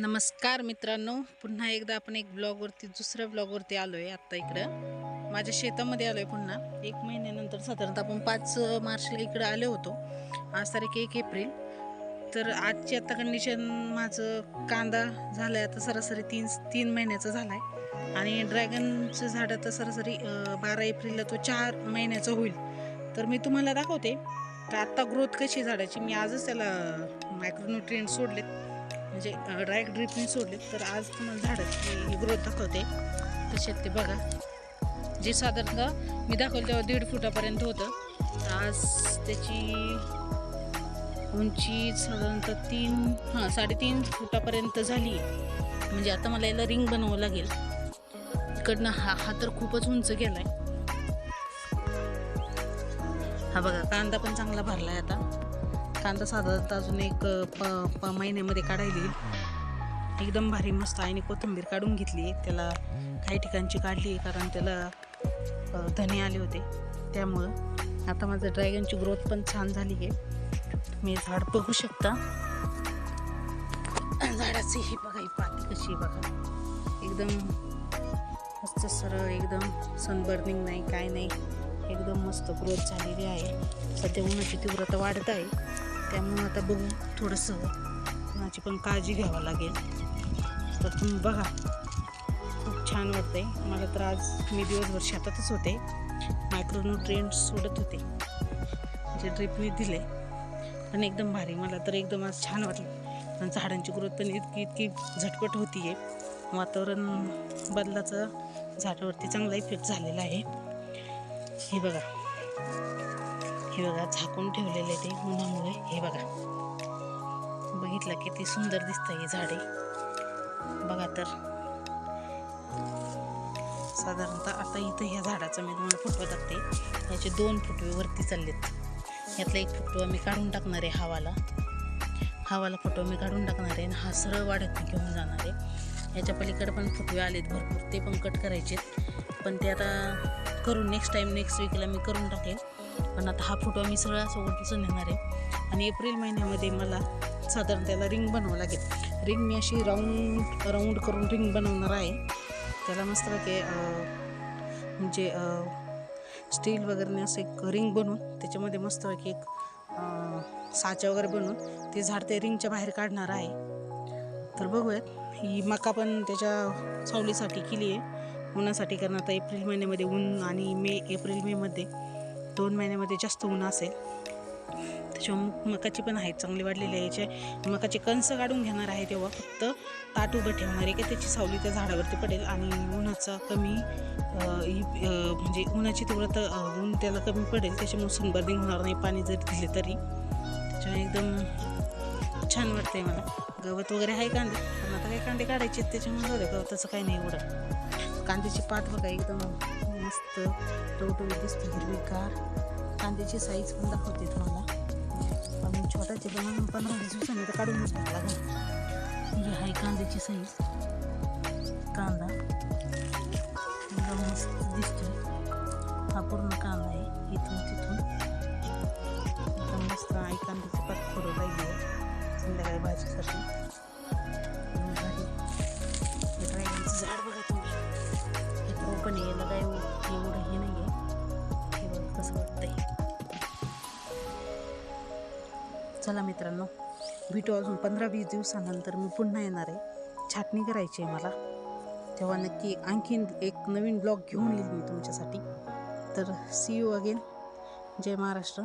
नमस्कार मित्रांनो. पुन्हा एकदा आपण एक ब्लॉगवरती दुसऱ्या ब्लॉगवरती आलो आहे आत्ता इकडं. माझ्या शेतामध्ये आलो आहे पुन्हा. एक महिन्यानंतर साधारणतः आपण पाच मार्चला इकडं आलो होतो. आज तारीख एक एप्रिल. तर आजची आत्ता कंडिशन माझं कांदा झाला आहे आता सरासरी तीन तीन महिन्याचा झाला आहे आणि ड्रॅगनचं झाड आता सरासरी बारा एप्रिलला तो चार महिन्याचा होईल. तर मी तुम्हाला दाखवते तर आत्ता ग्रोथ कशी झाडाची. मी आजच त्याला मायक्रोन्युट्रिएंट सोडलेत. म्हणजे डायरेक्ट ड्रिपने सोडले तर आज तुम्हाला झाडं ग्रोथ दाखवते. तसे ते बघा. जे साधारणतः मी दाखवलं तेव्हा दीड फुटापर्यंत होतं. तर आज त्याची उंची साधारणतः तीन हां साडेतीन फुटापर्यंत झाली. आहे म्हणजे आता मला याला रिंग बनवावं लागेल. इकडनं हा हा तर खूपच उंच गेला आहे हा बघा कांदा पण चांगला भरला आहे आता. कांदा साधारणतः अजून एक प प महिन्यामध्ये काढायला. येईल एकदम भारी मस्त आईने कोथिंबीर काढून घेतली. त्याला काही ठिकाणची काढली कारण त्याला धने आले होते. त्यामुळं आता माझं ड्रॅगनची ग्रोथ पण छान झाली आहे. तुम्ही झाड बघू शकता. झाडाची ही बघा ही पाती कशी बघा. एकदम मस्त सरळ एकदम सनबर्निंग नाही काय नाही. एकदम मस्त ग्रोथ झालेली आहे. सध्या उन्हाची तीव्रता वाढत आहे. त्यामुळं आता बघू थोडंसं. उन्हाची पण काळजी घ्यावं लागेल. तर तुम्ही बघा. खूप छान वाटतंय. मला तर आज मी दिवसभर शेतातच होते. मायक्रोन्युट्रियंट सोडत होते. जे ड्रिपने दिले पण एकदम भारी. मला तर एकदम आज छान वाटलं. आणि झाडांची ग्रोथ पण इतकी इतकी झटपट होती आहे वातावरण बदलाचा झाडावरती चांगला इफेक्ट झालेला आहे. हे बघा. हे बघा झाकून ठेवलेले ते उन्हामुळे. हे बघा. बघितलं किती सुंदर दिसतं हे झाडे. बघा तर. साधारणतः आता इथं ह्या झाडाचं मी तुम्हाला फुटवा टाकते. याचे दोन फुटवे वरती चाललेत. यातला एक फुटवा मी काढून टाकणार आहे हवाला. हवाला फोटो मी काढून टाकणार आहे आणि हा सरळ वाढत घेऊन जाणार आहे. याच्या पलीकडे पण फुटवे आलेत भरपूर. ते पण कट करायचे पण ते आता करून नेक्स्ट टाईम नेक्स्ट वीकला मी करून टाकेल. पण आता हा फोटो मी सगळा असं उचलून नेणार आहे. आणि एप्रिल महिन्यामध्ये मला साधारण त्याला रिंग बनवावं लागेल. रिंग मी अशी राऊंड राऊंड करून रिंग बनवणार आहे. त्याला मस्तपैकी अं, म्हणजे स्टील वगैरे असं एक रिंग बनवून त्याच्यामध्ये मस्तपैकी एक साचा वगैरे बनवून ते झाड ते रिंगच्या बाहेर काढणार आहे. तर बघूयात. ही मका पण त्याच्या सावलीसाठी केली आहे. उन्हासाठी कारण आता एप्रिल महिन्यामध्ये ऊन आणि मे एप्रिल मेमध्ये दोन महिन्यामध्ये जास्त ऊन असेल. त्याच्यामुळे मकाची पण आहेत चांगली वाढलेली आहे. याचे मकाचे कंस काढून घेणार आहे तेव्हा फक्त ताट उभं ठेवणार आहे की त्याची सावली त्या झाडावरती पडेल आणि उन्हाचा कमी म्हणजे उन्हाची तीव्रता ऊन त्याला कमी पडेल. त्याच्यामुळे सनबर्निंग होणार नाही पाणी जरी दिले तरी. त्याच्यामुळे एकदम छान वाटतंय मला. गवत वगैरे आहे कांदे पण आता काही कांदे काढायचे त्याच्यामुळे जाऊ गवताचं काही नाही एवढं. कांद्याची पात बघा एकदम मस्त टवटवी दिसते हिरवीगार. कांद्याची साईज पण दाखवते तुम्हाला. पण छोट्याचे बनवून पंधरा वीस दिवसांनी तर काढूनच टाकला म्हणजे ही आहे कांद्याची साईज कांदा. एकदम मस्त दिसतो हा पूर्ण कांदा आहे इथून तिथून. एकदम मस्त आई कांद्याची पात फोडू पाहिजे संध्याकाळी भाजीसाठी. चला मित्रांनो भेटू अजून पंधरा वीस दिवसानंतर. मी पुन्हा येणार आहे. छाटणी करायची आहे मला. तेव्हा नक्की आणखीन एक नवीन ब्लॉग घेऊन येईल मी तुमच्यासाठी. तर सी यू अगेन जय महाराष्ट्र.